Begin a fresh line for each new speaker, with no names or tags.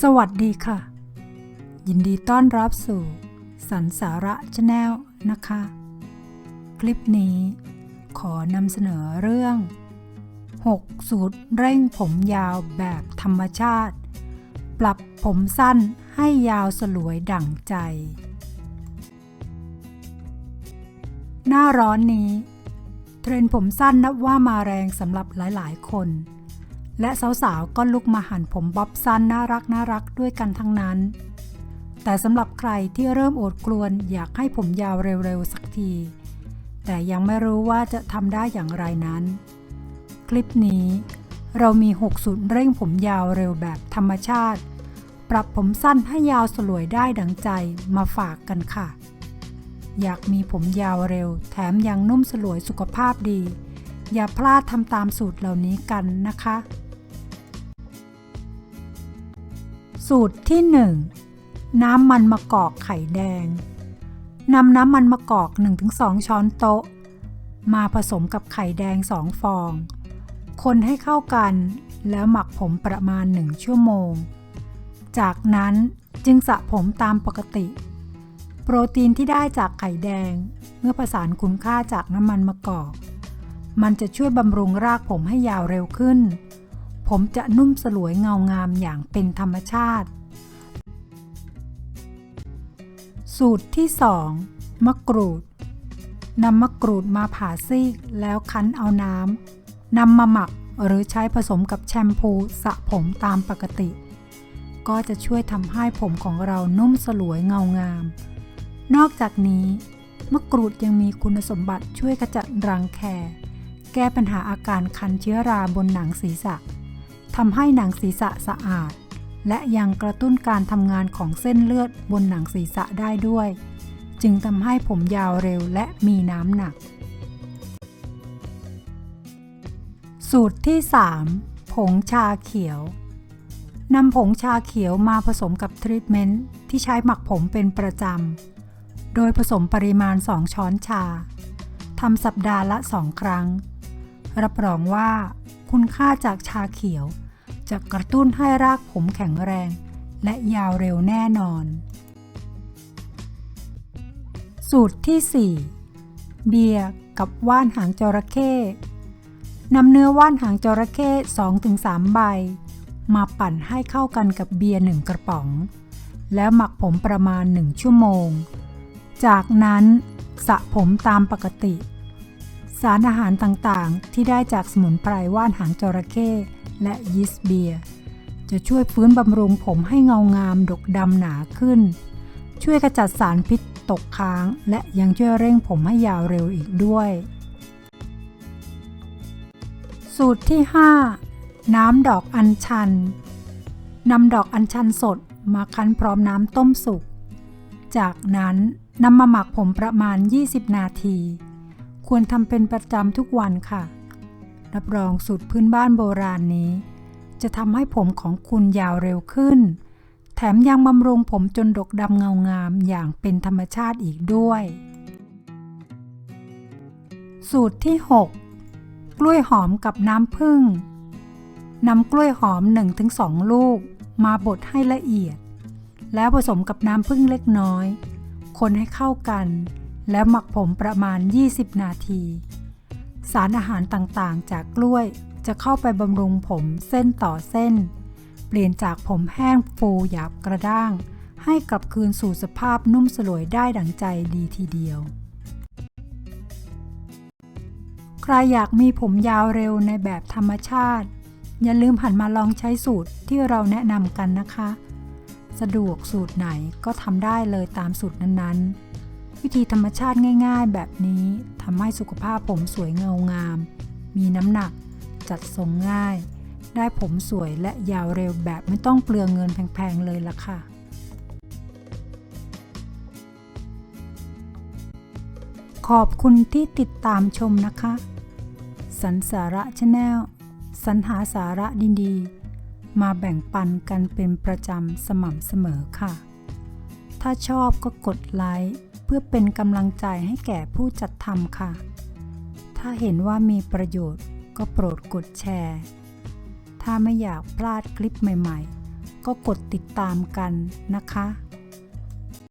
สวัสดีค่ะ ยินดีต้อนรับสู่สันสาระชาแนลนะคะ คลิปนี้ขอนำเสนอเรื่อง 6 สูตรเร่งผมยาวแบบธรรมชาติ ปรับผมสั้นให้ยาวสลวยดั่งใจ หน้าร้อนนี้ เทรนผมสั้นนับว่ามาแรงสำหรับหลาย ๆ คน และสาวๆ ก็ลุกมาหั่นผมบ๊อบสั้นน่ารักน่ารักด้วยกันทั้งนั้น แต่สำหรับใครที่เริ่มโอดกลวนอยากให้ผมยาวเร็วๆ สักที แต่ยังไม่รู้ว่าจะทำได้อย่างไรนั้น คลิปนี้เรามี 6 สูตรเร่งผมยาวเร็วแบบธรรมชาติ ปรับผมสั้นให้ยาวสลวยได้ดังใจมาฝากกันค่ะ อยากมีผมยาวเร็ว แถมยังนุ่มสลวยสุขภาพดี อย่าพลาดทำตามสูตรเหล่านี้กันนะคะ สูตรที่ 1 น้ำมันมะกอกไข่แดงนำน้ำมันมะกอก 1-2 ช้อนโต๊ะ มาผสมกับไข่แดง 2 ฟอง คนให้เข้ากันแล้วหมักผมประมาณ 1 ชั่วโมง จากนั้นจึงสระผมตามปกติ โปรตีนที่ได้จากไข่แดง เมื่อผสานคุณค่าจากน้ำมันมะกอก มันจะช่วยบำรุงรากผมให้ยาวเร็วขึ้น ผมจะนุ่มสลวยเงางามอย่างเป็นธรรมชาติ สูตรที่ 2 มะกรูดนำมะกรูดมาผ่าซีกแล้วคั้นเอาน้ำนำมาหมักหรือใช้ผสมกับแชมพูสระผมตามปกติ ก็จะช่วยทำให้ผมของเรานุ่มสลวยเงางาม นอกจากนี้ มะกรูดยังมีคุณสมบัติช่วยขจัดรังแค แก้ปัญหาอาการคันเชื้อราบนหนังศีรษะ ทำให้หนังศีรษะสะอาด และยังกระตุ้นการทำงานของเส้นเลือดบนหนังศีรษะได้ด้วย จึงทำให้ผมยาวเร็วและมีน้ำหนัก สูตรที่ 3 ผงชาเขียวนำผงชาเขียวมาผสมกับทรีทเมนต์ที่ใช้หมักผมเป็นประจำ โดยผสมปริมาณ 2 ช้อนชา ทำสัปดาห์ละ 2 ครั้ง รับรองว่าคุณค่าจากชาเขียว จะกระตุ้นให้รากผมแข็งแรง และยาวเร็วแน่นอน สูตรที่ 4 เบียร์กับว่านหางจระเข้นำเนื้อว่านหางจระเข้2-3 ใบ มาปั่นให้เข้ากันกับเบียร์หนึ่งกระป๋อง แล้วหมักผมประมาณ 1 ชั่วโมง จากนั้นสระผมตามปกติ สารอาหารต่างๆ ที่ได้จากสมุนไพรว่านหางจระเข้ และยีสต์เบียร์จะช่วยฟื้นบำรุงผมให้เงางามดกดำหนาขึ้น ช่วยขจัดสารพิษตกค้าง และยังช่วยเร่งผมให้ยาวเร็วอีกด้วย สูตรที่ 5 น้ำดอกอัญชันนำดอกอัญชันสดมาคั้นพร้อมน้ำต้มสุก จากนั้นนำมาหมักผมประมาณ 20 นาที ควรทำเป็นประจำทุกวันค่ะ รับรองสูตรพื้นบ้านโบราณนี้ จะทำให้ผมของคุณยาวเร็วขึ้น แถมยังบำรุงผมจนดกดำเงางามอย่างเป็นธรรมชาติอีกด้วย สูตรที่ 6 กล้วยหอมกับน้ำผึ้งนำกล้วยหอม 1-2 ลูกมาบดให้ละเอียด แล้วผสมกับน้ำผึ้งเล็กน้อย คนให้เข้ากัน แล้วหมักผมประมาณ 20 นาที สารอาหารต่างๆ จากกล้วยจะเข้าไปบำรุงผมเส้นต่อเส้น เปลี่ยนจากผมแห้งฟูหยาบกระด้าง ให้กลับคืนสู่สภาพนุ่มสลวยได้ดังใจดีทีเดียว ใครอยากมีผมยาวเร็วในแบบธรรมชาติ อย่าลืมหันมาลองใช้สูตรที่เราแนะนำกันนะคะ สะดวกสูตรไหนก็ทำได้เลยตามสูตรนั้นๆ วิธีธรรมชาติง่ายๆ แบบนี้ทำให้สุขภาพผมสวยเงางาม มีน้ำหนัก จัดทรงง่าย ได้ผมสวยและยาวเร็วแบบไม่ต้องเปลืองเงินแพงๆเลยล่ะค่ะขอบคุณที่ติดตามชมนะคะ สันสาระชาแนลสรรหาสาระดีๆ มาแบ่งปันกันเป็นประจำสม่ำเสมอค่ะ ถ้าชอบก็กดไลค์ พื่อเป็นกำลังใจให้แก่ผู้จัดทำค่ะ ถ้าเห็นว่ามีประโยชน์ก็โปรดกดแชร์ ถ้าไม่อยากพลาดคลิปใหม่ๆ ก็กดติดตามกันนะคะ